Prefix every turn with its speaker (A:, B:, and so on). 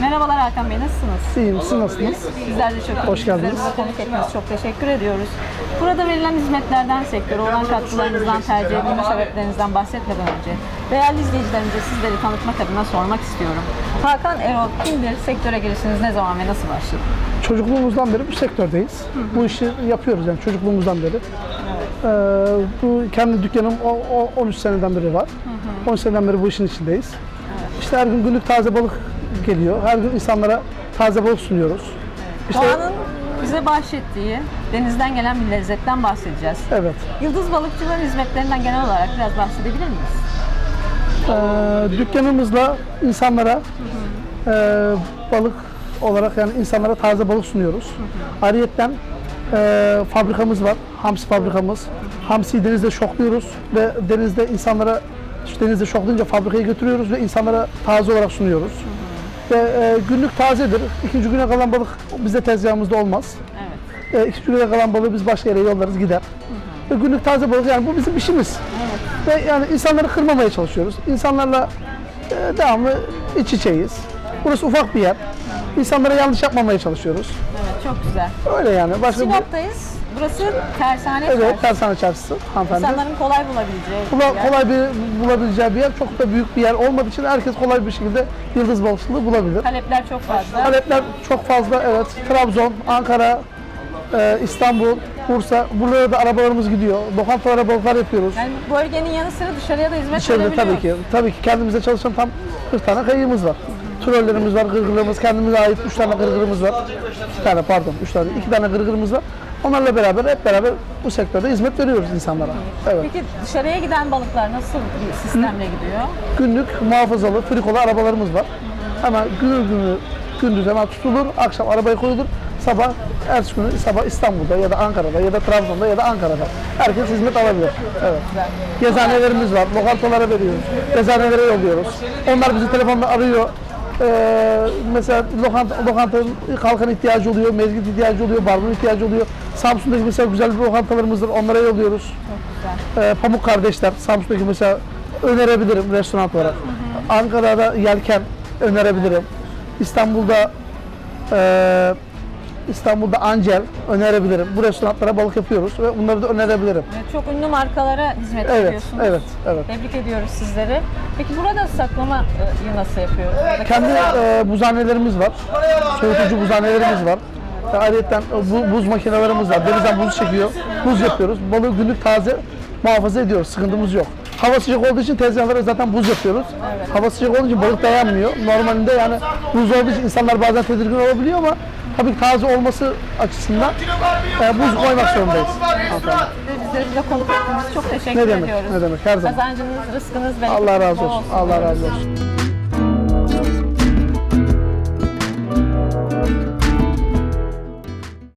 A: Merhabalar Hakan Bey, nasılsınız?
B: İyiyim, siz nasılsınız?
A: Sizler de çok iyi.
B: Hoş geldiniz.
A: Konuk ettiğiniz çok teşekkür ediyoruz. Burada verilen hizmetlerden, sektöre olan katkılarınızdan, tercih edilme sebeplerinizden bahsetmeden önce değerli izleyicilerimize sizleri tanıtmak adına sormak istiyorum. Hakan Erol kimdir? Sektöre girişiniz ne zaman ve nasıl başladı?
B: Çocukluğumuzdan beri bu sektördeyiz. Bu işi yapıyoruz yani çocukluğumuzdan beri. Ee, bu kendi dükkanım o, o 13 seneden beri var. 13 seneden beri bu işin içindeyiz. İşte her gün günlük taze balık geliyor. Her gün insanlara taze balık sunuyoruz. İşte
A: Doğanın bize bahşettiği denizden gelen bir lezzetten bahsedeceğiz.
B: evet.
A: Yıldız balıkçıların hizmetlerinden genel olarak biraz bahsedebilir miyiz?
B: Ee, dükkanımızla insanlara e, balık olarak yani insanlara taze balık sunuyoruz. Ayrıyeten e, fabrikamız var. Hamsi fabrikamız. Hamsiyi denizde şokluyoruz ve denizde insanlara işte denizde şoklayınca fabrikaya götürüyoruz ve insanlara taze olarak sunuyoruz. Ve e, günlük tazedir. İkinci güne kalan balık bizde tezgahımızda olmaz.
A: Evet.
B: E, ikinci güne kalan balığı biz başka yere yollarız gider. Ve günlük taze balık yani bu bizim işimiz. Ve yani insanları kırmamaya çalışıyoruz. İnsanlarla e, devamlı iç içeyiz. Burası ufak bir yer. İnsanlara yanlış yapmamaya çalışıyoruz.
A: Evet, çok güzel.
B: Öyle yani. Başka bir...
A: Sinop'tayız. Burası tersane
B: Evet,
A: çarşısı.
B: tersane çarşısı hanımefendi.
A: İnsanların kolay bulabileceği bir
B: Kolay,
A: yer.
B: kolay bir bulabileceği bir yer. Çok da büyük bir yer olmadığı için herkes kolay bir şekilde yıldız balıkçılığı bulabilir.
A: Talepler çok fazla.
B: Talepler çok fazla. Evet. Trabzon, Ankara, e, İstanbul, Bursa. Buralara da arabalarımız gidiyor. Lokantalara balıklar yapıyoruz.
A: Yani bölgenin yanı sıra dışarıya da hizmet
B: Dışarıda
A: verebiliyoruz.
B: tabii ki. Tabii ki kendimize çalışan tam 40 tane kayığımız var. Trollerimiz var, gırgırlarımız, kendimize ait 3 tane gırgırımız var. 2 tane pardon, 3 tane, 2 tane gırgırımız var. Onlarla beraber hep beraber bu sektörde hizmet veriyoruz insanlara. Evet.
A: Peki dışarıya giden balıklar nasıl bir sistemle gidiyor?
B: Günlük muhafazalı, frikolu arabalarımız var. Hemen günü günü gündüz hemen tutulur, akşam arabaya koyulur. Sabah, ertesi günü sabah İstanbul'da ya da Ankara'da ya da Trabzon'da ya da Ankara'da. Herkes hizmet alabilir. Evet. Gezanelerimiz var, lokantalara veriyoruz. Gezanelere yolluyoruz. Onlar bizi telefonla arıyor. Ee, mesela lokanta, lokantanın kalkan ihtiyacı oluyor, mezgit ihtiyacı oluyor, barbun ihtiyacı oluyor. Samsun'daki mesela güzel bir lokantalarımız var, onlara yolluyoruz. Ee, Pamuk Kardeşler, Samsun'daki mesela önerebilirim restoran olarak. Ankara'da Yelken önerebilirim. İstanbul'da e, İstanbul'da Angel önerebilirim. Bu restoranlara balık yapıyoruz ve bunları da önerebilirim.
A: Evet, Çok ünlü markalara hizmet
B: Evet,
A: veriyorsunuz.
B: evet, evet.
A: Tebrik ediyoruz sizleri. Peki burada saklamayı nasıl yapıyoruz? Burada
B: Kendi e, buzhanelerimiz var. Soğutucu buzhanelerimiz var. Ve ayrıca bu, buz makinelerimiz var. Denizden buz çekiyor. Buz yapıyoruz. Balığı günlük taze muhafaza ediyoruz. Sıkıntımız yok. Hava sıcak olduğu için tezgahlara zaten buz yapıyoruz. Hava sıcak olduğu için balık dayanmıyor. Normalinde yani buz olduğu için insanlar bazen tedirgin olabiliyor ama tabii taze olması açısından e, buz koymak zorundayız.
A: bize konuk ettiğiniz çok teşekkür
B: Ne demek,
A: ediyoruz.
B: ne demek, her zaman.
A: Kazancınız, rızkınız bereketiniz
B: Allah razı
A: bol
B: olsun. Allah razı olsun.